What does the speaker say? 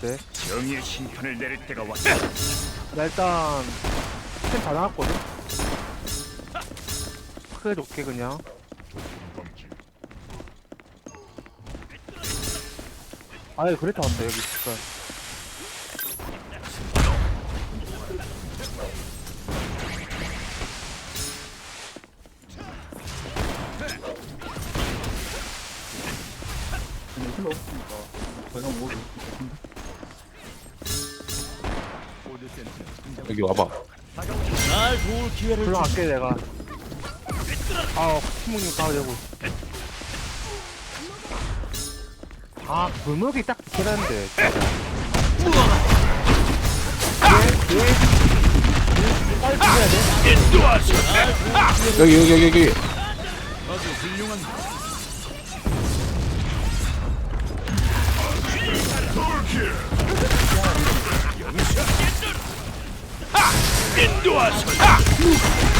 때. 정의의 심판을 내릴 때가 왔다. 나 일단 템다 나왔거든. 크게 좋게 그냥. 아예 그랬다 왔다 여기 진짜. 근데 힐러 없으니까 저희가 뭐 여기 와봐. 날 도울 기회를 불러갈게 내가. 아 팀목님 가야 되고. 아 골목이 딱. 빨리 돼. 인도하소. 여기 여기 여기 여기. 아주 훌륭한 인도하소.